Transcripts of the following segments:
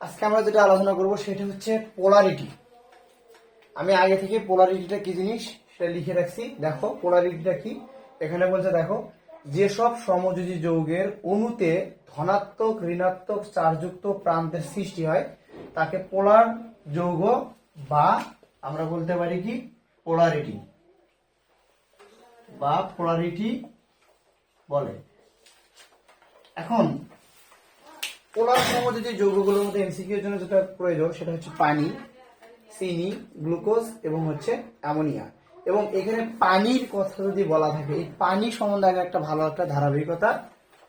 আজকে আমরা যেটা আলোচনা করব সেটা হচ্ছে পোলারিটি আমি আগে থেকে পোলারিটিটা কি জিনিস সেটা লিখে রাখছি। দেখো পোলারিটিটা কি? এখানে বলছে, দেখো, যেসব সমযোজী যৌগের অণুতে ধনাত্মক, ঋণাত্মক, চার্জযুক্ত প্রান্তের সৃষ্টি হয়, তাকে পোলার যৌগ বা আমরা বলতে পারি কি? পোলারিটি বা পোলারিটি বলে। এখন পোলার সমযোজী যৌগগুলোর মধ্যে এমসিকিউ এর জন্য যেটা প্রয়োজন, সেটা হচ্ছে পানি, চিনি, গ্লুকোজ এবং হচ্ছে অ্যামোনিয়া। এবং এখানে পানির কথা যদি বলা থাকে, এই পানি সম্বন্ধে আগে একটা ভালো একটা ধারাবাহিকতা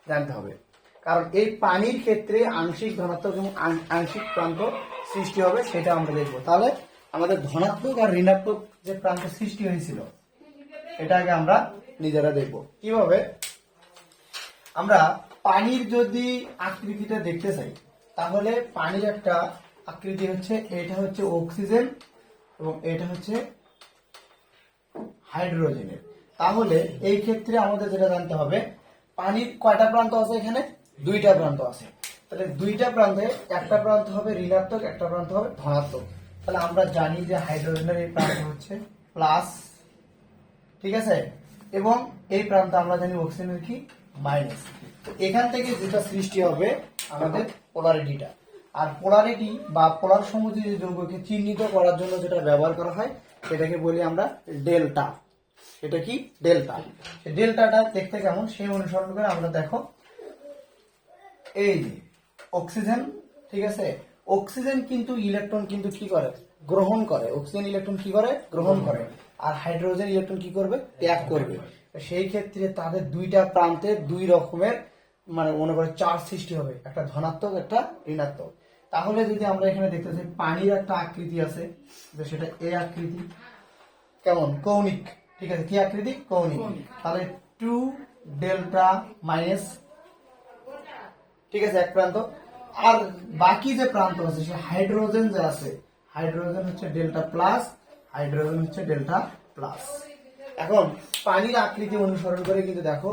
জানতে হবে। কারণ এই পানির ক্ষেত্রে আংশিক ধনাত্মক এবং আংশিক প্রান্ত সৃষ্টি হবে, সেটা আমরা দেখব। তাহলে আমাদের ধনাত্মক আর ঋণাত্মক যে প্রান্ত সৃষ্টি হয়েছিল, এটা আগে আমরা নিজেরা দেখব। কীভাবে? আমরা পানির যদি আকৃতিটা দেখতে চাই, তাহলে পানির একটা আকৃতি হচ্ছে, এটা হচ্ছে অক্সিজেন এবং এটা হচ্ছে হাইড্রোজেনের। তাহলে এই ক্ষেত্রে আমাদের যেটা জানতে হবে, পানির কয়টা প্রান্ত আছে এখানে? দুইটা প্রান্ত আছে। তাহলে দুইটা প্রান্তে একটা প্রান্ত হবে ঋণাত্মক, একটা প্রান্ত হবে ধনাত্মক। তাহলে আমরা জানি যে হাইড্রোজেনের এই প্রান্ত হচ্ছে প্লাস, ঠিক আছে? এবং এই প্রান্ত আমরা জানি অক্সিজেনের কি? মাইনাস। তো এখান থেকে যেটা সৃষ্টি হবে আমাদের পোলারিটিটা। আর পোলারিটি বা পোলার সমযোজী যৌগকে চিহ্নিত করার জন্য যেটা ব্যবহার করা হয়, সেটাকে বলি আমরা ডেল্টা। এটা কি? ডেল্টা। ডেল্টাটা দেখতে কেমন? সেই অনুসরণ করে আমরা দেখো, এই যে অক্সিজেন, ঠিক আছে? অক্সিজেন কিন্তু ইলেকট্রন কিন্তু কি করে? গ্রহণ করে। অক্সিজেন ইলেকট্রন কি করে? গ্রহণ করে। আর হাইড্রোজেন ইলেকট্রন কি করবে? ত্যাগ করবে। সেই ক্ষেত্রে তাদের দুইটা প্রান্তে দুই রকমের মানে মনে করে চার্জ সৃষ্টি হবে একটা ধনাত্মক একটা ঋণাত্মক। তাহলে যদি আমরা এখানে দেখতে চাই পানির একটা আকৃতি আছে যে সেটা এ আকৃতি। কেমন? কৌণিক। ঠিক আছে কি আকৃতি? কৌণিক। তাহলে টু ডেল্টা মাইনাস ঠিক আছে এক প্রান্ত। আর বাকি যে প্রান্ত আছে সে হাইড্রোজেন যে আছে হাইড্রোজেন হচ্ছে ডেল্টা প্লাস হাইড্রোজেন হচ্ছে ডেল্টা প্লাস। এখন পানির আকৃতি অনুসরণ করে কিন্তু দেখো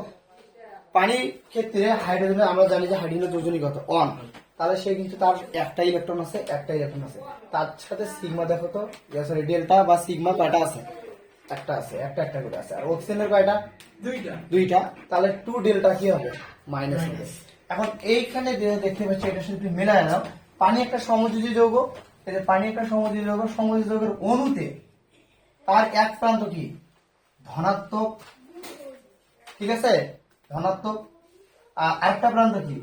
পানির ক্ষেত্রে হাইড্রোজেন আমরা জানি যে হাইড্রোজেনের দুজনই কত অন তাহলে সে কিন্তু তার একটা ইলেকট্রন আছে একটা ইলেকট্রন আছে। তার সাথে সিগমা দেখো তো সরি ডেল্টা বা সিগমা কয়টা আছে? একটা আছে একটা একটা করে আছে। আর অক্সিজেনের কয়টা? দুইটা। দুইটা। তাহলে টু ডেল্টা কি হবে? মাইনাস হবে। এখন এইখানে দেখতে পাচ্ছি এটা শুধু মেলায় নাও। পানি একটা সমযোজী যৌগ। যে পানি একটা সমযোজী যৌগ সমযোজী যৌগের অণুতে তার এক প্রান্ত কি? ধনাত্মক। ঠিক আছে? ধনাত্মক। আর আরেকটা প্রান্ত কি?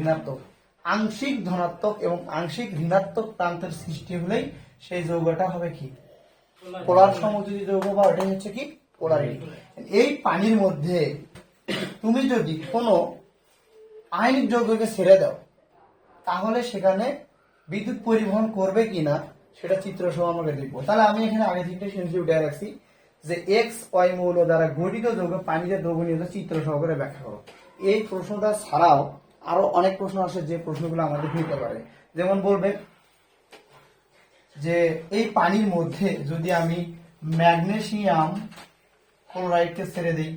ঋণাত্মক। আংশিক ধনাত্মক এবং আংশিক ঋণাত্মক প্রান্তের সৃষ্টি হলেই সেই যৌগটা হবে কি? পোলার সমযোজী যৌগ বা ওটাই হচ্ছে কি? পোলারিটি এই পানির মধ্যে তুমি যদি কোনো আয়নিক যৌগকে ছেড়ে দাও তাহলে সেখানে বিদ্যুৎ পরিবহন করবে কিনা সেটা চিত্র সহ আমাকে দেখব। তাহলে আমি এখানে আগে থেকে শুনছি উঠে রাখছি। যে এক্স ওয়াই মৌল দ্বারা গঠিত যৌগ পানিতে দ্রবণীয়তা চিত্র সহকারে ব্যাখ্যা করো। এই প্রশ্নটা ছাড়াও আরও অনেক প্রশ্ন আসে যে প্রশ্নগুলো আমাদের হইতে পারে। যেমন বলবে যে এই পানির মধ্যে যদি আমি ম্যাগনেসিয়াম ক্লোরাইডকে ছেড়ে দিই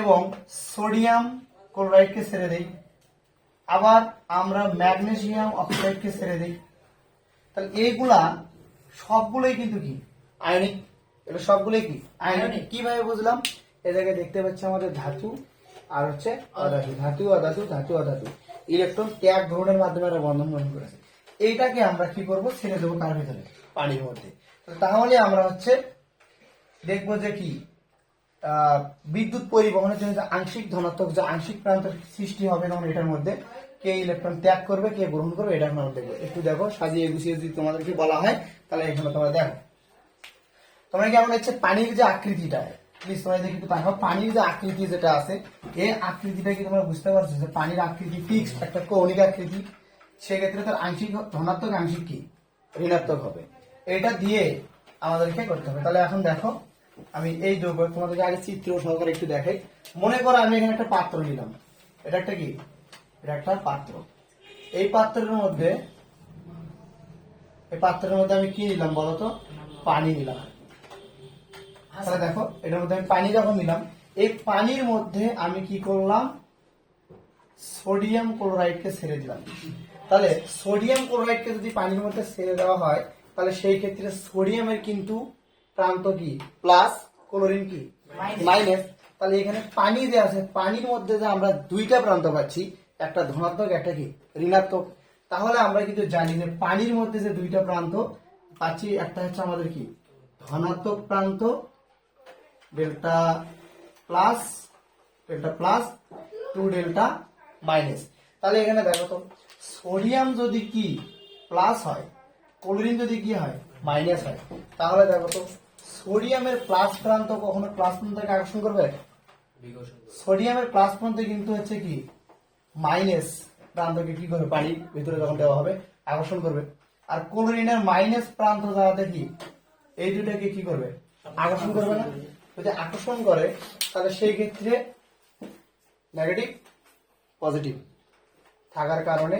এবং সোডিয়াম ক্লোরাইডকে ছেড়ে দিই, আবার আমরা ম্যাগনেসিয়াম অক্সাইডকে ছেড়ে দিই, তাহলে এইগুলা সবগুলোই কিন্তু কি? আয়নিক এগুলো সবগুলোই কি? আয়নিক কীভাবে বুঝলাম? এ জায়গায় দেখতে পাচ্ছি আমাদের ধাতু, আর হচ্ছে অধাতু। ধাতু অধাতু ধাতু, অধাতু। ইলেকট্রন ত্যাগ গ্রহণের মাধ্যমে একটা বন্ধন গ্রহণ করেছে। এইটাকে আমরা কি করব? ছেড়ে দেবো তার ভিতরে, পানির মধ্যে। তাহলে আমরা হচ্ছে দেখব যে কি বিদ্যুৎ পরিবহনের জন্য যে আংশিক ধনাত্মক যে আংশিক প্রান্তের সৃষ্টি হবে তখন এটার মধ্যে, কে ইলেকট্রন ত্যাগ করবে, কে গ্রহণ করবে এটা আমরা দেখব। একটু দেখো, সাজিয়ে গুছিয়ে যদি তোমাদেরকে বলা হয়, তাহলে এখানে তোমরা দেখো। তোমরা কি হচ্ছে পানির যে আকৃতিটা? প্লিজ তোমরা একটু দেখো পানির যে আকৃতি যেটা আছে এই আকৃতিটা কি তোমরা বুঝতে পারছ যে পানির আকৃতি ফিক্সড একটা কৌণিক আকৃতি? সেক্ষেত্রে তার আংশিক ধনাত্মক আংশিক কি? ঋণাত্মক হবে। এটা দিয়ে আমাদেরকে করতে হবে? তাহলে এখন দেখো, আমি এই যৌগ তোমাদেরকে আগে চিত্র সহকারে একটু দেখাই। মনে করো আমি এখানে একটা পাত্র নিলাম। এটা একটা কি? এটা একটা পাত্র। এই পাত্রের মধ্যে, এই পাত্রের মধ্যে আমি কি নিলাম বলতো পানি নিলাম। তাহলে দেখো এটার মধ্যে আমি পানি যখন নিলাম। এই পানির মধ্যে আমি কি করলাম? সোডিয়াম ক্লোরাইডকে ছেড়ে দিলাম। তাহলে সোডিয়াম ক্লোরাইডকে যদি পানির মধ্যে ছেড়ে দেওয়া হয় তাহলে সেই ক্ষেত্রে সোডিয়ামের কিন্তু প্রান্ত কি? প্লাস ক্লোরিন কি? মাইনাস। তাহলে এখানে পানি যে আছে পানির মধ্যে যে আমরা দুইটা প্রান্ত পাচ্ছি একটা ধনাত্মক একটা কি? ঋণাত্মক। তাহলে আমরা কিন্তু জানি যে পানির মধ্যে যে দুইটা প্রান্ত পাচ্ছি একটা হচ্ছে আমাদের কি? ধনাত্মক প্রান্ত delta plus delta plus two delta minus তাহলে এখানে দেখো তো সোডিয়াম যদি কি প্লাস হয় ক্লোরিন যদি কি হয় মাইনাস হয়। তাহলে দেখো তো সোডিয়ামের প্লাস প্রান্ত কখনো প্লাস প্রান্তকে আকর্ষণ করবে? সোডিয়ামের প্লাস প্রান্ত কিন্তু হচ্ছে কি মাইনাস প্রান্তকে কি করবে? পানির ভিতরে যখন দেওয়া হবে, আকর্ষণ করবে। আর ক্লোরিনের মাইনাস প্রান্ত যাওয়াতে কি, এই দুটাকে কি করবে? আকর্ষণ করবে না? যদি আকর্ষণ করে তাহলে সেই ক্ষেত্রে নেগেটিভ পজিটিভ থাকার কারণে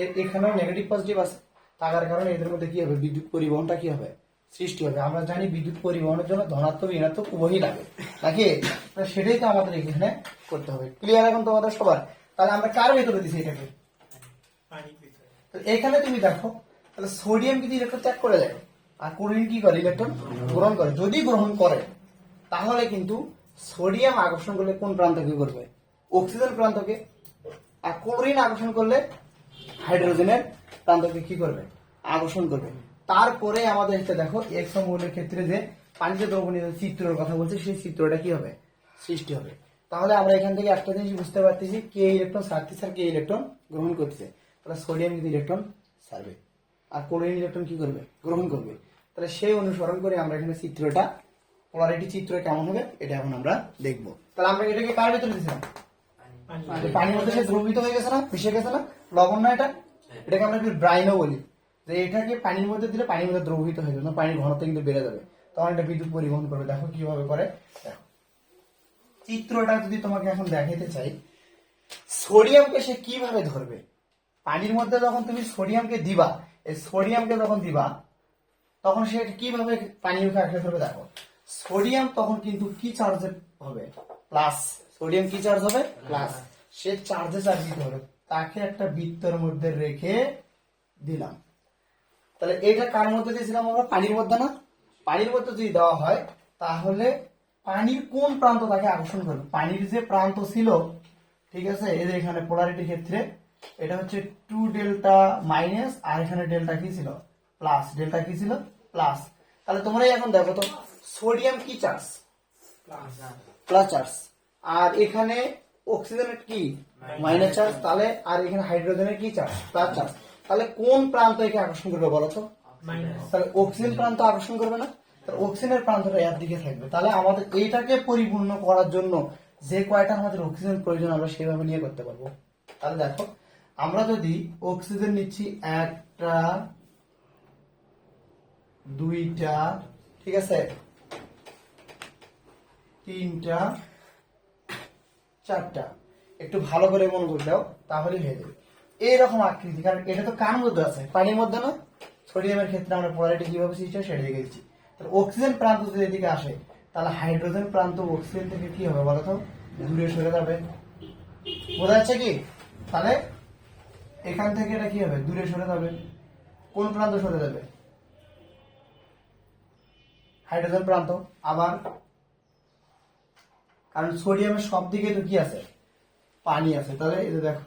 এর এখানেও নেগেটিভ পজিটিভ আছে। থাকার কারণে এদের মধ্যে কি হবে? বিদ্যুৎ পরিবহনটা কি হবে? সৃষ্টি হবে। আমরা জানি বিদ্যুৎ পরিবহনের জন্য ধনাত্মক ঋণাত্মক উভয়ই লাগে। নাকি? সেটাই তো আমাদের এখানে করতে হবে। ক্লিয়ার এখন তোমাদের সবার? তাহলে আমরা কার ভেতরে দিছি এটাকে? তো এখানে তুমি দেখো তাহলে সোডিয়াম কিন্তু ইলেকট্রন ত্যাগ করে দেয়? আর ক্লোরিন কি করে? ইলেকট্রন গ্রহণ করে। যদি গ্রহণ করে তাহলে কিন্তু সোডিয়াম আকর্ষণ করলে কোন প্রান্তকে করবে? অক্সিজেন প্রান্তকে আর ক্লোরিন আকর্ষণ করলে হাইড্রোজেনের প্রান্তকে কি করবে? আকর্ষণ করবে। তারপরে আমাদের এটা দেখো এক মৌলের ক্ষেত্রে যে পানিতে দ্রবণীয় চিত্রের কথা বলছে, সেই চিত্রটা কি হবে? সৃষ্টি হবে। তাহলে আমরা এখান থেকে একটা জিনিস বুঝতে পারতেছি কে ইলেকট্রন ছাড়তেছে আর কে ইলেকট্রন গ্রহণ করতেছে। তাহলে সোডিয়াম কিন্তু ইলেকট্রন ছাড়বে আর ক্লোরিন ইলেকট্রন কি করবে? গ্রহণ করবে। তাহলে সেই অনুসরণ করে আমরা এখানে চিত্রটা পোলারিটি চিত্র কেমন হবে এটা এখন আমরা দেখব। তাহলে আমরা এটাকে কার ভিতরে দিয়েছিলাম? পানির মধ্যে সে দ্রবীভূত হয়ে গেছে না? মিশে গেছে না? লবণ না এটা? এটাকে আমরা একটু ব্রাইনও বলি। যে এটাকে পানির মধ্যে দিলে পানির মধ্যে দ্রবীভূত হয়ে যাবে না? পানির ঘনত্ব কিন্তু বেড়ে যাবে। তখন এটা বিদ্যুৎ পরিবহন করবে। দেখো কীভাবে করে। দেখো। চিত্রটা যদি তোমাকে এখন দেখাতে চাই সোডিয়ামকে সে কীভাবে ধরবে? পানির মধ্যে যখন তুমি সোডিয়ামকে দিবা এই সোডিয়ামকে যখন দিবা তখন সে কীভাবে পানি মুখে আঁকড়ে ধরবে? দেখো। সোডিয়াম তখন কিন্তু কি চার্জে হবে? প্লাস সোডিয়াম কি চার্জ হবে? প্লাস সে চার্জে চার্জ দিতে হবে। তাকে একটা বৃত্তের মধ্যে রেখে দিলাম। তাহলে এটা কার মধ্যে দিয়েছিলাম আমরা? পানির মধ্যে না? পানির মধ্যে যদি দেওয়া হয়, তাহলে পানির কোন প্রান্ত তাকে আকর্ষণ করবে? পানির যে প্রান্ত ছিল, ঠিক আছে? যে এখানে পোলারিটি ক্ষেত্রে, এটা হচ্ছে টু ডেল্টা মাইনাস আর এখানে ডেল্টা কি ছিল? প্লাস ডেল্টা কি ছিল? প্লাস তাহলে তোমরাই এখন দেখো তো। সোডিয়াম কি চার্জ? প্লাস চার্জ আর এখানে অক্সিজেনের কি? মাইনাস চার্জ তাহলে আর এখানে হাইড্রোজেনের কি চার্জ প্লাস চার্জ তাহলে কোন প্রান্ত একে আকর্ষণ করবে বলো তো? তাহলে অক্সিজেন প্রান্ত আকর্ষণ করবে না? তাহলে অক্সিজেনের প্রান্তটা এর দিকে থাকবে। তাহলে আমাদের এইটাকে পরিপূর্ণ করার জন্য যে কয়টা আমাদের অক্সিজেন প্রয়োজন আমরা সেভাবে নিয়ে করতে পারব। তাহলে দেখো আমরা যদি অক্সিজেন নিচ্ছি একটা দুইটা ঠিক আছে? তিনটা, চারটা। একটু ভালো করে মন করে দাও তাহলে হয়ে যাবে। এইরকম আকৃতি, কারণ এটা তো কার মধ্যে আছে, পানির মধ্যে না সোডিয়ামের ক্ষেত্রে আমরা পোলারিটি কীভাবে সৃষ্টি হয় সেটা দেখেছি। তাহলে অক্সিজেন প্রান্ত যদি এদিকে আসে, তাহলে হাইড্রোজেন প্রান্ত অক্সিজেন থেকে কি হবে বলো তো? দূরে সরে যাবে। বোঝা যাচ্ছে কি? তাহলে এখান থেকে এটা কি হবে? দূরে সরে যাবে। কোন প্রান্ত সরে যাবে? হাইড্রোজেন প্রান্ত। আবার কারণ সোডিয়ামের সব দিকে তো কি আছে? পানি আছে। তাহলে এই দেখো।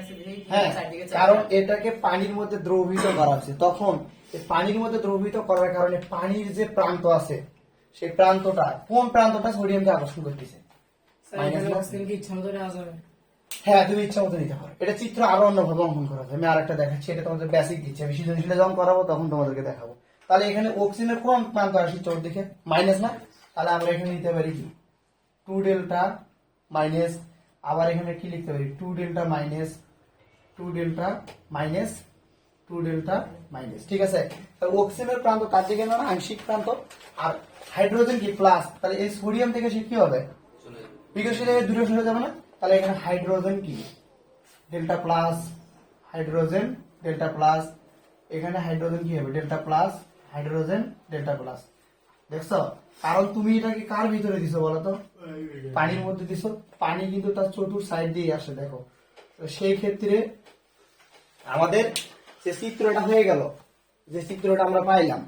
আছে হ্যাঁ কারণ এটাকে পানির মধ্যে দ্রবীভূত করা হচ্ছে। তখন পানির মধ্যে দ্রবীভূত করার কারণে পানির যে প্রান্ত আছে সেই প্রান্তটা কোন প্রান্তটা সোডিয়ামকে আকর্ষণ করতেছে? হ্যাঁ তুমি ইচ্ছা মতো নিতে পারো। এটা চিত্র আরও অন্যভাবে অঙ্কন করা যায় আমি আরেকটা দেখাচ্ছি। এটা তোমাদের বেসিক দিচ্ছি। আমি সৃজনশীলে যখন করাবো তখন তোমাদেরকে দেখাবো। তাহলে এখানে অক্সিজেনের কোন প্রান্ত আসি? চোর দিকে মাইনাস না? তাহলে আমরা এখানে নিতে পারি কি? টু ডেল্টা মাইনাস, আবার এখানে কি লিখতে পারি? Two delta minus, two delta minus, two delta minus. ঠিক আছে? তাহলে অক্সিজেনের প্রান্ত তার দিকে না আংশিক প্রান্ত। আর হাইড্রোজেন কি প্লাস? তাহলে এই সোডিয়াম থেকে সে কি হবে? বিকশিত দূরে সরে যাবে না? তাহলে এখানে হাইড্রোজেন কি? Delta plus hydrogen, delta plus. এখানে হাইড্রোজেন কি হবে? Delta plus hydrogen, delta plus দেখছ? কারণ তুমি এটাকে কার ভিতরে দিছো বলো তো? পানির মধ্যে দিছো। পানি কিন্তু তার চতুর সাইড দিয়ে আসে, দেখো। তো সেই ক্ষেত্রে আমাদের যে চিত্রটা হয়ে গেল, যে চিত্রটা আমরা পাইলাম,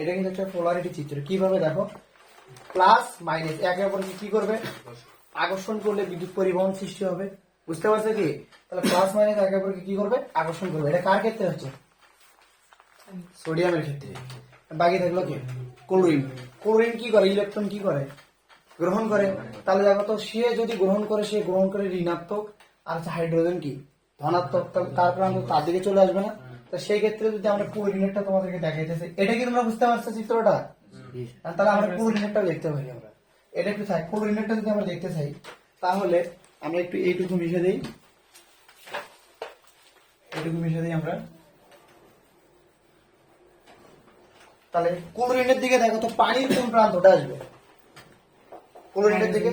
এটা কিন্তু একটা পোলারিটি চিত্র। কীভাবে দেখো? প্লাস মাইনাস একে অপরকে কি করবে? আকর্ষণ করলে বিদ্যুৎ পরিবহন সৃষ্টি হবে। বুঝতে পারছ কি? তাহলে প্লাস মাইনাস একে অপরকে কি করবে? আকর্ষণ করবে। এটা কার ক্ষেত্রে হচ্ছে? সোডিয়ামের ক্ষেত্রে। বাকি থাকল কি? ক্লোরিন। ক্লোরিন কি করে? ইলেকট্রন কি করে? গ্রহণ করে। তাহলে দেখো তো, সে যদি গ্রহণ করে, সে গ্রহণ করে ঋণাত্মক। আর হচ্ছে হাইড্রোজেন কি? ধনাত্মক। তার তার দিকে চলে আসবে না। তো সেই ক্ষেত্রে যদি আমরা কোঅর্ডিনেটটা তোমাদেরকে দেখাইতেছি, এটা কি তোমরা বুঝতে পারছ চিত্রটা? তাহলে আমরা কোঅর্ডিনেটটা দেখতে পারি আমরা। এটা একটু থাক কোঅর্ডিনেটটা যদি আমরা দেখতে চাই, তাহলে আমরা একটু এইটুকু মিশে দিই। এইটুকু মিশে দিই আমরা। তাহলে ক্লোরিনের দিকে দেখো তো পানির কোন প্রান্তটা আসবে? ক্লোরিনের দিকে?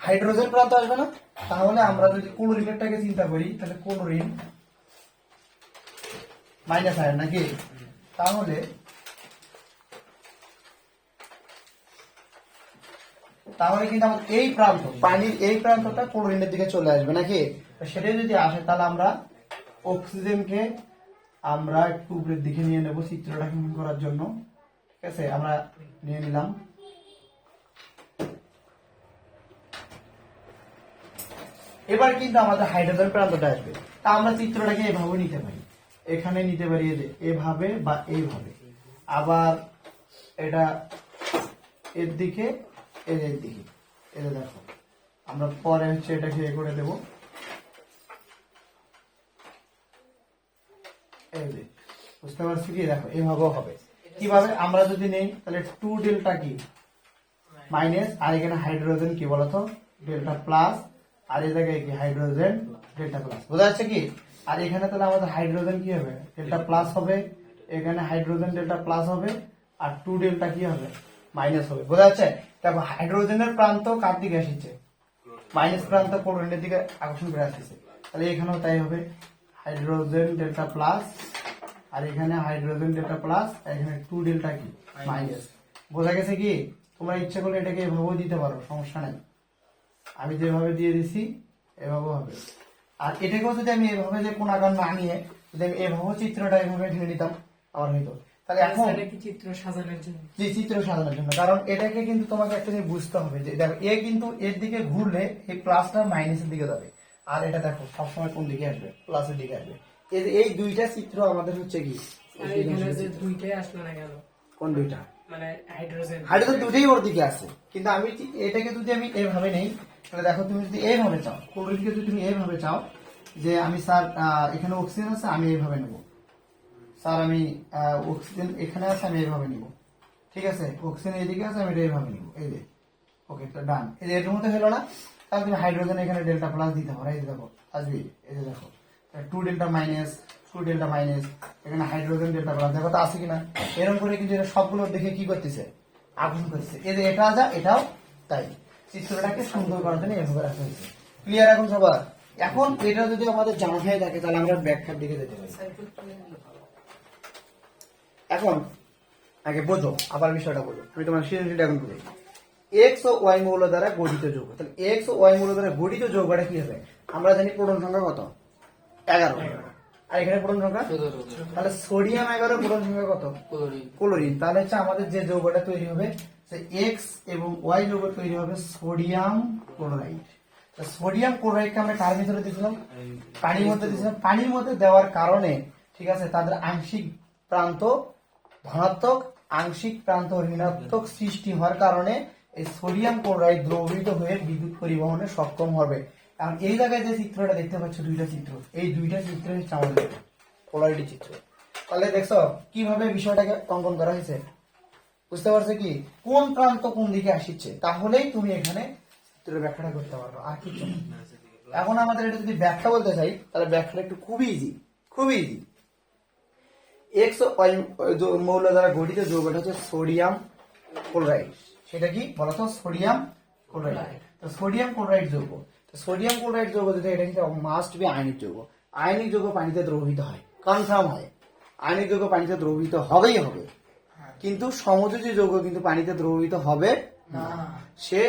হাইড্রোজেন প্রান্ত আসবে না? তাহলে আমরা যদি ক্লোরিনেরটাকে চিন্তা করি, তাহলে ক্লোরিন মাইনাস আয়ন নাকি? তাহলে তাহলে কিন্তু আমার এই প্রান্ত, পানির এই প্রান্তটা ক্লোরিনের দিকে চলে আসবে নাকি? সেটাই যদি আসে, তাহলে আমরা অক্সিজেনকে আমরা একটু উপরের দিকে নিয়ে নেব চিত্রটা কেমন করার জন্য। ঠিক আছে? আমরা নিয়ে নিলাম। এবার কিন্তু আমাদের হাইড্রোজেন প্রান্তটা আসবে। তা আমরা চিত্রটাকে এভাবে নিতে পারি। এখানে নিতে পারি যে এভাবে বা এইভাবে। আবার এটা এর দিকে এর দিকে। যে দেখো, আমরা পরে হচ্ছে এটাকে এ করে দেবো। বুঝতে পারছি কি? দেখো এভাবেও হবে। কীভাবে? আমরা যদি নেই, তাহলে টু ডেল্টা কি? মাইনাস আর এখানে হাইড্রোজেন কি বলতো? ডেল্টা প্লাস আর এই জায়গায় কি? হাইড্রোজেন ডেল্টা প্লাস বোঝা যাচ্ছে কি? আর এখানে তাহলে আমাদের হাইড্রোজেন কি হবে? ডেল্টা প্লাস হবে। এখানে হাইড্রোজেন ডেল্টা প্লাস হবে। আর টু ডেল্টা কি হবে? মাইনাস হবে। বোঝা যাচ্ছে? দেখো হাইড্রোজেনের প্রান্ত কার দিকে এসেছে? মাইনাস প্রান্ত ক্লোরিনের দিকে? আকর্ষণ করে আসতেছে। তাহলে এখানেও তাই হবে। হাইড্রোজেন ডেল্টা প্লাস আর এখানে হাইড্রোজেন ডেল্টা প্লাস এখানে টু ডেল্টা কি? মাইনাস বোঝা গেছে কি? তোমরা ইচ্ছে করলে এটাকে এভাবেও দিতে পারো সমস্যা নাই। আমি যেভাবে দিয়ে দিছি এভাবেও হবে। আর এটাকেও যদি আমি এভাবে যে কোন আকার না নিয়ে যদি আমি এভাবে চিত্রটা এভাবে ঢেলে নিতাম আমার হইতো। তাহলে এখন এটা চিত্র সাজানোর জন্য? যে চিত্র সাজানোর জন্য। কারণ এটাকে কিন্তু তোমাকে একটা জিনিস বুঝতে হবে যে দেখো এ কিন্তু এর দিকে ঘুরলে এই প্লাসটা মাইনাসের দিকে যাবে। আর এটা দেখো সবসময় কোন দিকে আসবে? প্লাসের দিকে আসবে। এই এই দুইটা চিত্র আমাদের হচ্ছে কি? দুইটাই আসলো না কোন? দুইটা? মানে হাইড্রোজেন হাইড্রোজেন দুটোই ওর দিকে আছে। কিন্তু আমি এটাকে যদি আমি এইভাবে নেই তাহলে দেখো তুমি যদি এইভাবে চাও ক্লোরিনকে যদি তুমি এইভাবে চাও যে আমি স্যার এখানে অক্সিজেন আছে আমি এইভাবে নেব। স্যার আমি অক্সিজেন এখানে আছে আমি এইভাবে নিব। ঠিক আছে? অক্সিজেন এইদিকে আছে আমি এটা এইভাবে নিব। এই যে ওকে তো ডান এই যে এর মধ্যে হলো না? তাহলে তুমি হাইড্রোজেন এখানে ডেল্টা প্লাস দিতে পারো এই দেখো, আসবি, এই যে দেখো two delta minus two delta minus এখানে হাইড্রোজেন ডেল্টা প্লাস দেখো তো আছে কিনা? এরকম করে কিন্তু এটা সবগুলো দেখে কি করতেছে? আকর্ষণ করতেছে। এই যে এটা যা, এটাও তাই। চিত্রটাকে সুন্দর করার জন্য এভাবে রাখা হয়েছে। ক্লিয়ার এখন সবার? এখন এটা যদি আমাদের জানা হয়ে থাকে, তাহলে আমরা ব্যাখ্যার দিকে যেতে পারি। এখন, আগে বোঝো, আবার বিষয়টা বলো আমি তোমার সৃজনশীলটা এখন বলি এক্স ও ওয়াই মৌল দ্বারা গঠিত যৌগ। তাহলে এক্স ও ওয়াই মৌল দ্বারা গঠিত যৌগটা কি হবে? আমরা জানি প্রোটন সংখ্যা কত? এগারো। আর এখানে প্রোটন সংখ্যা? তাহলে সোডিয়াম এগারো প্রোটন সংখ্যা কত? ক্লোরিন। তাহলে হচ্ছে আমাদের যে যৌগটা তৈরি হবে সে এক্স এবং ওয়াই যৌগ তৈরি হবে সোডিয়াম ক্লোরাইড। সোডিয়াম ক্লোরাইডকে আমরা কার ভিতরে দিয়েছিলাম? পানির মধ্যে দিয়েছিলাম। পানির মধ্যে দেওয়ার কারণে ঠিক আছে তাদের আংশিক প্রান্ত ধনাত্মক আংশিক প্রান্ত ঋণাত্মক সৃষ্টি হওয়ার কারণে এই সোডিয়াম ক্লোরাইড দ্রবীভূত হয়ে বিদ্যুৎ পরিবহনে সক্ষম হবে। কারণ এই জায়গায় যে চিত্রটা দেখতে পাচ্ছ, দুইটা চিত্র। এই দুইটা চিত্র হচ্ছে আমাদের পোলারিটি চিত্র। তাহলে দেখছ কীভাবে বিষয়টাকে অঙ্কন করা হয়েছে? বুঝতে পারছ কি? কোন প্রান্ত কোন দিকে আসছে, তাহলেই তুমি এখানে চিত্রের ব্যাখ্যাটা করতে পারবে। আর কিছু। এখন আমাদের এটা যদি ব্যাখ্যা বলতে চাই, তাহলে ব্যাখ্যাটা একটু খুবই ইজি খুবই ইজি এক্স মৌল দ্বারা গঠিত যৌগটা হচ্ছে সোডিয়াম ক্লোরাইড। সেটা কি বলতো? সোডিয়াম ক্লোরাইড তো সোডিয়াম ক্লোরাইড যৌগ। তো সোডিয়াম ক্লোরাইড যৌগ যেটা, এটা কিন্তু মাস্ট বি আয়নিক যৌগ। আয়নিক যৌগ পানিতে দ্রবীভূত হয় কনফার্ম হয়। আয়নিক যৌগ পানিতে দ্রবীভূত হবেই হবে। কিন্তু সমযোজী যৌগ কিন্তু পানিতে দ্রবীভূত হবে না। সে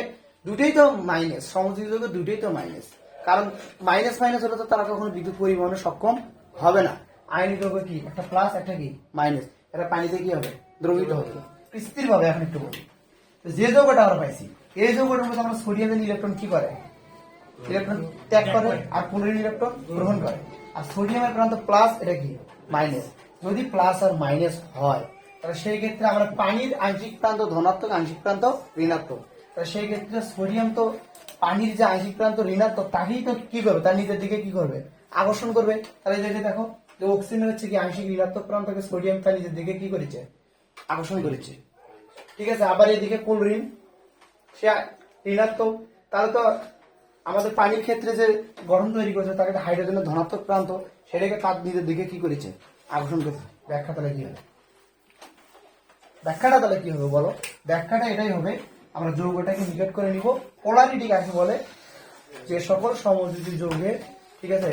দুটোই তো মাইনাস সমযোজী যৌগ দুটোই তো মাইনাস কারণ মাইনাস মাইনাস হলে তো তারা কখনো বিদ্যুৎ পরিবহনে সক্ষম হবে না। আয়নিক যৌগ কি? একটা প্লাস একটা কি? মাইনাস এটা পানিতে কি হবে? দ্রবীভূত হবে। স্থির ভাবে এখন একটু বলি। যে যৌগটা আমরা পাইছি এই যৌগটার মধ্যে আমরা সোডিয়ামের ইলেকট্রন কি করে? ইলেকট্রন ত্যাগ করে আর ক্লোরিন ইলেকট্রন গ্রহণ করে। আর সোডিয়ামের প্রান্ত প্লাস এটা কি? মাইনাস যদি প্লাস আর মাইনাস হয় তাহলে সেই ক্ষেত্রে আমরা পানির আংশিক প্রান্ত ধনাত্মক আংশিক প্রান্ত ঋণাত্মক। তাহলে সেই ক্ষেত্রে সোডিয়াম তো পানির যে আংশিক প্রান্ত ঋণাত্মক তাকেই তো কি করবে? তার নিজের দিকে কি করবে? আকর্ষণ করবে। তাহলে যে দেখো যে অক্সিজেনের হচ্ছে কি আংশিক ঋণাত্মক প্রান্তকে সোডিয়াম তার নিজের দিকে কি করেছে? আকর্ষণ করেছে। ঠিক আছে, আবার এদিকে ক্লোরিন সে ঋণাত্মক। তাহলে তো আমাদের পানির ক্ষেত্রে যে গরম তৈরি করেছে, তাকে একটা হাইড্রোজেনের ধনাত্মক প্রান্ত, সেটাকে তার নিজের দিকে কি করেছে? আকর্ষণ করেছে। ব্যাখ্যা তাহলে কি হবে? ব্যাখ্যাটা তাহলে কি হবে বলো? ব্যাখ্যাটা এটাই হবে, আমরা যৌগটাকে নিকট করে নিব। পোলারিটি কাকে বলে যে সকল সমযোজী যৌগে, ঠিক আছে,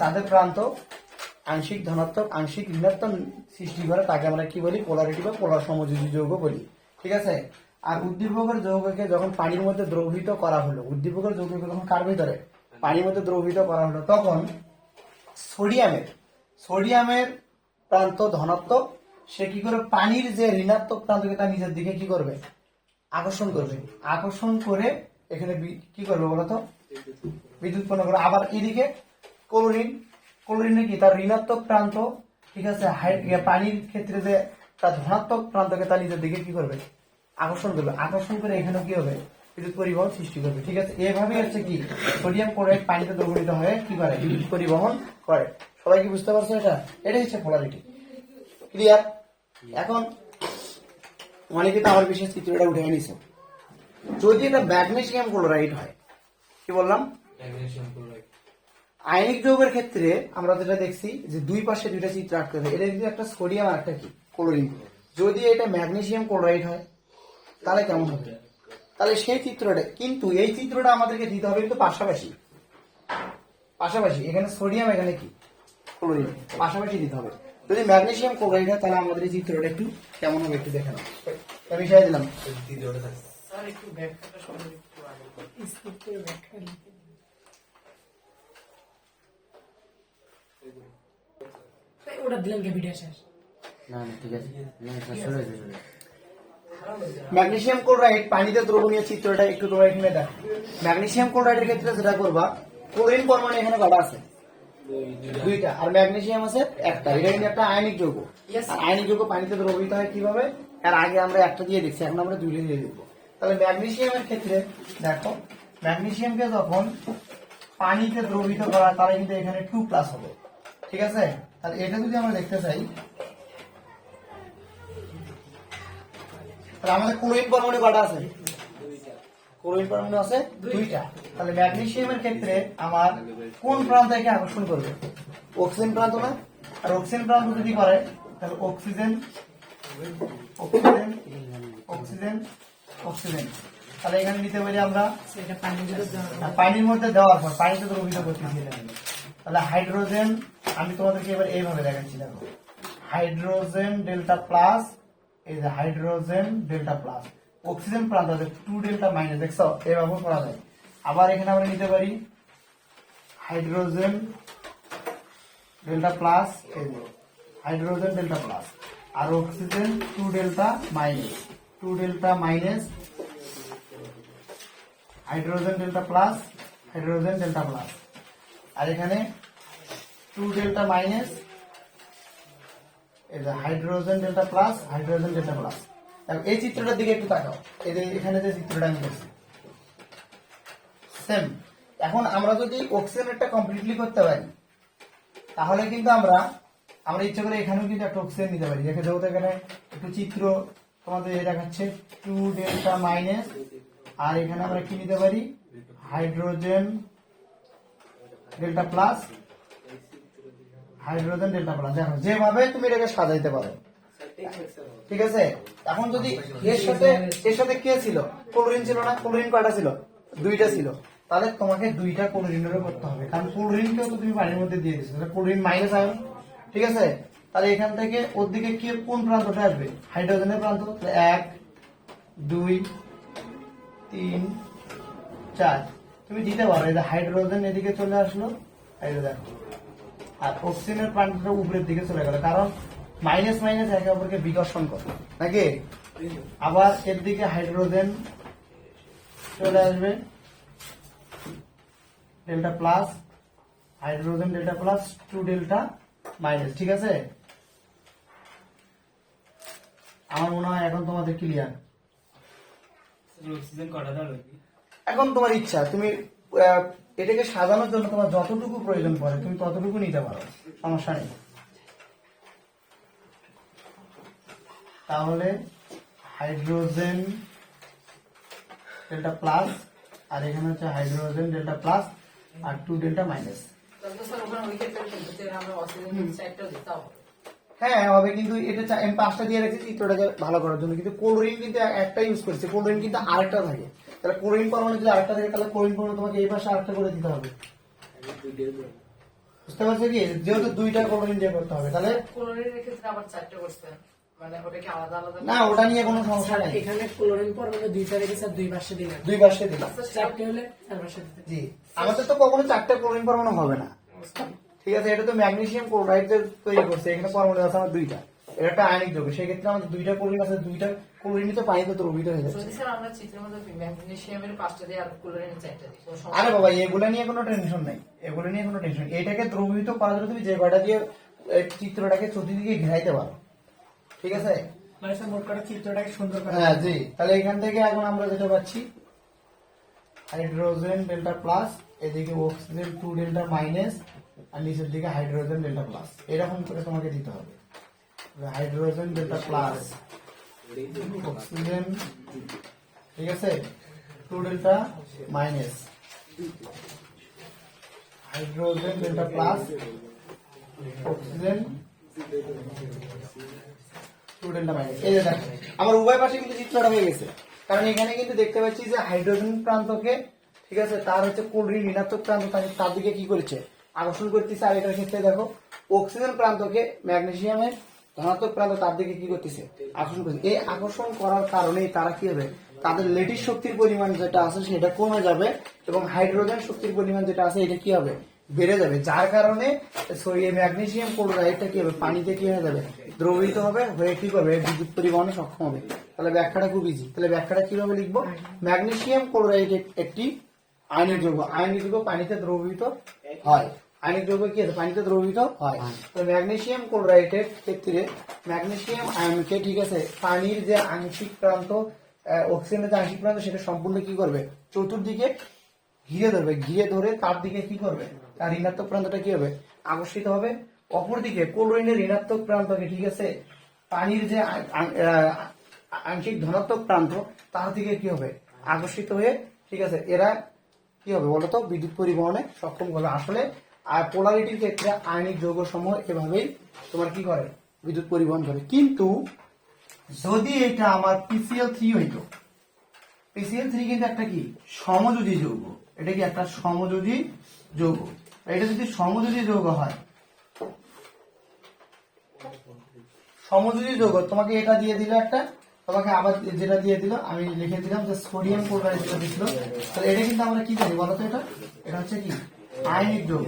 তাদের প্রান্ত আংশিক ধনাত্মক, আংশিক ঋণাত্মক সৃষ্টি করে, তাকে আমরা কি বলি? পোলারিটি বা পোলার সমযোজী যৌগ বলি। ঠিক আছে? আর উদ্দীপকের যৌগকে যখন পানির মধ্যে দ্রবীভূত করা হলো উদ্দীপকের যৌগকে যখন কার ভিতরে? পানির মধ্যে দ্রবীভূত করা হলো। তখন সোডিয়ামের সোডিয়ামের প্রান্ত ধনাত্মক সে কি করে? পানির যে ঋণাত্মক প্রান্তকে তার নিজের দিকে কি করবে? আকর্ষণ করবে। আকর্ষণ করে এখানে কি করবে বলতো বিদ্যুৎ উৎপন্ন করে আবার এদিকে ক্লোরিন ক্লোরিনে কি? তার ঋণাত্মক প্রান্ত ঠিক আছে? ইয়ে, পানির ক্ষেত্রে যে তার ধনাত্মক প্রান্তকে তার নিজের দিকে কি করবে? আকর্ষণ করবে। আকর্ষণ করে এখানে কি হবে? বিদ্যুৎ পরিবহন সৃষ্টি করবে ঠিক আছে? এভাবে হচ্ছে কি? সোডিয়াম ক্লোরাইড পানিতে দ্রবীভূত হয়ে কি করে? বিদ্যুৎ পরিবহন করে। সবাই কি বুঝতে পারছ এটা? এটাই হচ্ছে পোলারিটি ক্লিয়ার এখন অনেকে তো আমার বিশেষ চিত্রটা উঠে নিছে যদি এটা ম্যাগনেসিয়াম ক্লোরাইড হয় কি বললাম? আয়নিক যৌগের ক্ষেত্রে আমরা যেটা দেখছি যে দুই পাশে দুইটা চিত্র আটকে থাকে এটা কিন্তু একটা সোডিয়াম আর একটা কি? ক্লোরিন যদি এটা ম্যাগনেসিয়াম ক্লোরাইড হয় তাহলে কেমন হবে? তাহলে সেই চিত্রটা কিন্তু এই চিত্রটা আমাদেরকে দিতে হবে কিন্তু পাশাপাশি। পাশাপাশি এখানে সোডিয়াম এখানে কি? ক্লোরিন পাশাপাশি দিতে হবে। যদি ম্যাগনেসিয়াম ক্লোরাইড হয় তাহলে আমাদের এই চিত্রটা একটু কেমন হবে একটু দেখে নাও। আমি সাহায্য দিলাম। স্যার একটু ব্যাখ্যাটা একটু আগে। ব্যাখ্যা ওটা দিলাম কে ভিডিও শেষ? না না ঠিক আছে। ম্যাগনেসিয়াম ক্লোরাইড পানিতে দ্রবণীয় চিত্রটা একটু তোমরা এখানে দেখো। ম্যাগনেসিয়াম ক্লোরাইডের ক্ষেত্রে যেটা করবা ক্লোরিন পরমাণু এখানে কটা আছে। দুইটা। আর ম্যাগনেসিয়াম আছে একটা। এটা কিন্তু একটা আয়নিক যৌগ। আর আয়নিক যৌগ পানিতে দ্রবীভূত হয় কীভাবে? আর আগে আমরা একটা দিয়ে দেখছি এখন আমরা দুইটা দিয়ে দেখব। তাহলে ম্যাগনেসিয়ামের ক্ষেত্রে দেখো ম্যাগনেসিয়ামকে যখন পানিতে দ্রবীভূত করা তাহলে কিন্তু এখানে টু প্লাস হবে। ঠিক আছে? আর এটা যদি আমরা দেখতে চাই তাহলে আমাদের ক্লোরিন পরমাণু কটা আছে? ক্লোরিন পরমাণু আছে দুইটা। তাহলে ম্যাগনেসিয়ামের ক্ষেত্রে আমার কোন প্রান্তকে আকর্ষণ করবে? অক্সিজেন প্রান্ত না? আর অক্সিজেন প্রান্ত যদি করে তাহলে অক্সিজেন অক্সিজেন অক্সিজেন অক্সিজেন। তাহলে এখানে নিতে পারি আমরা দেওয়া পানির মধ্যে দেওয়ার পর পানিতে দ্রবীভূত করতেছি এটা তাহলে হাইড্রোজেন আমি তোমাদেরকে এবার এইভাবে দেখাচ্ছি দেখো। হাইড্রোজেন ডেল্টা প্লাস এই যে হাইড্রোজেন ডেল্টা প্লাস অক্সিজেন প্রান্ত আছে টু ডেল্টা মাইনাস দেখছ? এভাবে করা যায়। আবার এখানে আমরা নিতে পারি hydrogen delta plus hydrogen delta plus আর oxygen two delta minus two delta minus hydrogen delta plus hydrogen delta plus আর এখানে টু ডেল্টা মাইনাস যে hydrogen delta plus hydrogen delta plus এই চিত্রটার দিকে একটু তাকাও। এই যে এখানে যে চিত্রটা আমি করছি সেম এখন আমরা যদি অক্সিজেনটা কমপ্লিটলি করতে পারি, তাহলে কিন্তু আমরা আমরা ইচ্ছা করে এখানেও কিন্তু একটা অক্সিজেন নিতে পারি। দেখে যেহেতু এখানে একটু চিত্র তোমাদের দেখাচ্ছে। টু ডেল্টা মাইনাস আর এখানে আমরা কি নিতে পারি? Hydrogen delta plus hydrogen delta plus দেখো যেভাবে তুমি এটাকে সাজাইতে পারো। ঠিক আছে? এখন যদি এর সাথে এর সাথে কে ছিল? ক্লোরিন ছিল না? ক্লোরিন কয়টা ছিল? দুইটা ছিল। তাহলে তোমাকে দুইটা ক্লোরিনেরও করতে হবে। কারণ ক্লোরিনকেও তো তুমি পানির মধ্যে দিয়ে দিচ্ছ ক্লোরিন মাইনাস আয়ন ঠিক আছে? তাহলে এখান থেকে ওর দিকে কি কোন প্রান্তটা আসবে? হাইড্রোজেনের প্রান্ত। এক, দুই, তিন, চার। তুমি দিতে পারো। যে হাইড্রোজেন এদিকে চলে আসলো। দেখো। আর অক্সিজেনের প্রান্তটা উপরের দিকে চলে গেল। কারণ মাইনাস মাইনাস একে অপরকে বিকর্ষণ করে। নাকি? আবার এর দিকে হাইড্রোজেন চলে আসবে। Delta plus hydrogen delta plus two delta minus ঠিক আছে? আমার মনে হয় এখন তোমাদের ক্লিয়ার অক্সিজেন কটা দাও এখন তোমার ইচ্ছা তুমি এটাকে সাজানোর জন্য তোমার যতটুকু প্রয়োজন পড়ে তুমি ততটুকু নিতে পারো। সমস্যা নেই। তাহলে হাইড্রোজেন ডেল্টা প্লাস আর এখানে হচ্ছে হাইড্রোজেন ডেল্টা প্লাস আর টু ডেল্টা মাইনাস। হ্যাঁ হবে কিন্তু এটা আমি পাঁচটা দিয়ে রেখেছি চিত্রটাকে ভালো করার জন্য। কিন্তু ক্লোরিন কিন্তু একটা ইউজ করছে। ক্লোরিন কিন্তু আরেকটা থাকে। তাহলে ক্লোরিন পরমাণু যদি আরেকটা থাকে তাহলে ক্লোরিন পরমাণু তোমাকে এই পাশে আরেকটা করে দিতে হবে। বুঝতে পারছ কি? যেহেতু দুইটা ক্লোরিন দিয়ে করতে হবে তাহলে ক্লোরিনের ক্ষেত্রে আবার চারটে করছেন মানে ওটা কি আলাদা আলাদা? না ওটা নিয়ে কোনো সমস্যা নেই। এখানে ক্লোরিন পরমাণু দুইটা রেখেছে দুই পাশে দুই পাশে দিলাম চারটে হলে চার পাশে জি আমাদের তো কখনো চারটা ক্লোরিন পরমাণু হবে না। ঠিক আছে এটা তো ম্যাগনেসিয়াম ক্লোরাইড তৈরি করছে এখানে পরমাণু আছে আমার দুইটা। এটা একটা আয়নিক যৌগ। সেক্ষেত্রে আমাদের দুইটা ক্লোরিন আছে দুইটা ক্লোরিনই তো পানিতে দ্রবীভূত হয়ে যাচ্ছে। স্যার আমরা চিত্রের মধ্যে ম্যাগনেসিয়ামের পাঁচটা দিয়ে আর ক্লোরিনের চারটা দিই আরে বাবা এগুলো নিয়ে কোনো টেনশন নাই। এগুলো নিয়ে কোনো টেনশন এটাকে দ্রবীভূত করার জন্য তুমি যে কয়টা দিয়ে চিত্রটাকে চতুর্দিকে ঘেরাইতে পারো। ঠিক আছে? মানে স্যার মোট করা চিত্রটাকে সুন্দর করে হ্যাঁ জি। তাহলে এখান থেকে এখন আমরা যেটা পাচ্ছি হাইড্রোজেন ডেল্টা প্লাস এদিকে অক্সিজেন টু ডেল্টা মাইনাস আর নিচের দিকে হাইড্রোজেন ডেল্টা প্লাস। এরকম করে তোমাকে দিতে হবে। হাইড্রোজেন ডেল্টা প্লাস অক্সিজেন ঠিক আছে? Two delta minus hydrogen delta plus oxygen স্টুডেন্টটা minus এই যে দেখো আমার উভয় পাশে কিন্তু চিত্রটা হয়ে গেছে। কারণ এখানে কিন্তু দেখতে পাচ্ছি যে হাইড্রোজেন প্রান্তকে ঠিক আছে তার হচ্ছে ক্লোরিন ঋণাত্মক প্রান্ত তার- তার দিকে কি করেছে? আকর্ষণ করতেছে আর এটার ক্ষেত্রে দেখো অক্সিজেন প্রান্তকে ম্যাগনেসিয়ামের ধনাত্মক প্রান্ত তার দিকে কি করতেছে? আকর্ষণ করছে এই আকর্ষণ করার কারণেই তারা কি হবে? তাদের লেটিস শক্তির পরিমাণ যেটা আছে সেটা কমে যাবে এবং হাইড্রোজেন শক্তির পরিমাণ যেটা আছে এটা কি হবে? বেড়ে যাবে। যার কারণে সো- এই ম্যাগনেসিয়াম ক্লোরাইডটা কি হবে? পানিতে কি হয়ে যাবে? দ্রবীভূত হবে। হয়ে কি করবে? বিদ্যুৎ পরিবহনে সক্ষম হবে। তাহলে ব্যাখ্যাটা খুব ইজি তাহলে ব্যাখ্যাটা কীভাবে লিখব? ম্যাগনেসিয়াম ক্লোরাইড একটি আয়নিক যৌগ। আয়নিক যৌগ পানিতে দ্রবীভূত হয়। আয়নিক যৌগ কি আছে? পানিতে দ্রবীভূত হয়। তো ম্যাগনেসিয়াম ক্লোরাইডের ক্ষেত্রে ম্যাগনেসিয়াম আয়নকে ঠিক আছে? পানির যে আংশিক প্রান্ত অক্সিজেনের যে আংশিক প্রান্ত সেটা সম্পূর্ণ কি করবে? চতুর্দিকে ঘিরে ধরবে। ঘিরে ধরে তার দিকে কি করবে? তার ঋণাত্মক প্রান্তটা কি হবে? আকর্ষিত হবে। অপরদিকে ক্লোরিনের ঋণাত্মক প্রান্তকে ঠিক আছে? পানির যে আংশিক ধনাত্মক প্রান্ত তার দিকে কি হবে? আকর্ষিত হয়ে ঠিক আছে? এরা কি হবে বলতো? বিদ্যুৎ পরিবহনে সক্ষম হবে। আসলে আর পোলারিটির ক্ষেত্রে আয়নিক যৌগ সমূহ এভাবেই তোমার কি করে? বিদ্যুৎ পরিবহন করে। কিন্তু যদি এটা আমার পিসিএল থ্রি হইতো পিসিএল থ্রি কিন্তু একটা কি? সমযোজী যৌগ। এটা কি একটা সমযোজী যৌগ? এটা যদি সমযোজী যৌগ হয়, সমযোজী যৌগ, তোমাকে এটা দিয়ে দিল একটা, তোমাকে আবার যেটা দিয়ে দিল, আমি লিখে দিলাম যে সোডিয়াম ক্লোরাইড যেটা তাহলে এটা কিন্তু আমরা কি জানি বলো তো এটা? এটা হচ্ছে কি? আয়নিক যৌগ।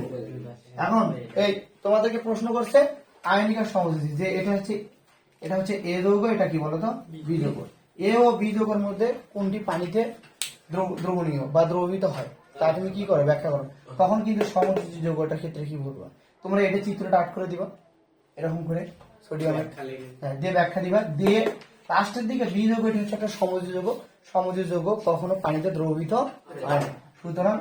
এখন এই তোমাদেরকে প্রশ্ন করছে আয়নিক সমযোজী যে এটা হচ্ছে এটা হচ্ছে এ যৌগ এটা কি বলতো? বি যৌগ এ ও বি যৌগের মধ্যে কোনটি পানিতে দ্রবণীয় বা দ্রবীভূত হয়? তা তুমি কি করে? ব্যাখ্যা করো। তখন কিন্তু সমযোজী যৌগটার ক্ষেত্রে কি বলব? তোমরা এটা চিত্রটা আট করে দিবা। এরকম করে সোডিয়ামের হ্যাঁ, দিয়ে ব্যাখ্যা দিবা। দিয়ে লাস্টের দিকে বি যৌগ এটা হচ্ছে একটা সমযোজী যৌগ। সমযোজী যৌগ কখনো পানিতে দ্রবীভূত হয় না। সুতরাং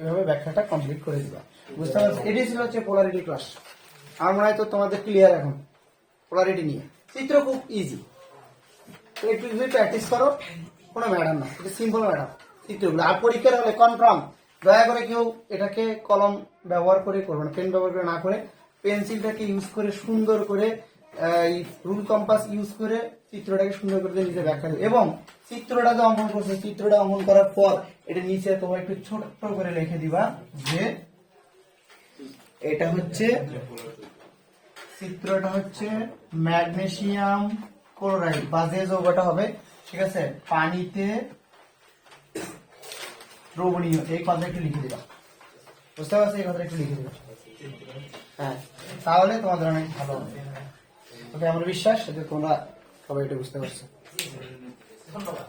এভাবে ব্যাখ্যাটা কমপ্লিট করে দিবা। বুঝতে পারছ? এটাই ছিল হচ্ছে পোলারিটি ক্লাস আমার মনে হয় তো তোমাদের ক্লিয়ার এখন পোলারিটি নিয়ে। চিত্র খুব ইজি একটু যদি প্র্যাকটিস করো, কোনো ম্যাডাম না। এটা সিম্পল ম্যাডাম চিত্রগুলো। আর পরীক্ষার হলে কনফার্ম দয়া করে কেউ এটাকে কলম ব্যবহার করে করবে না পেন ব্যবহার করে না করে। পেন্সিলটাকে ইউজ করে সুন্দর করে রুল কম্পাস ইউজ করে চিত্রটাকে সুন্দর করে নিজে ব্যাখ্যা এবং চিত্রটা অঙ্কন করছে, চিত্রটা অঙ্কন করার পর এটা নিচে তোমার একটু ছোট্ট করে লিখে দিবা যে এটা হচ্ছে চিত্রটা হচ্ছে ম্যাগনেসিয়াম ক্লোরাইড বা যে যৌগটা হবে, ঠিক আছে? পানিতে দ্রবণীয়, এই কথাটা একটু লিখে দিবা। বুঝতে পারছ? এই কথাটা একটু লিখে দিবা। হ্যাঁ তাহলে তোমাদের অনেক ভালো হবে। ওকে আমার বিশ্বাস যে তোমরা সবাই এটা বুঝতে পারছ। ধন্যবাদ।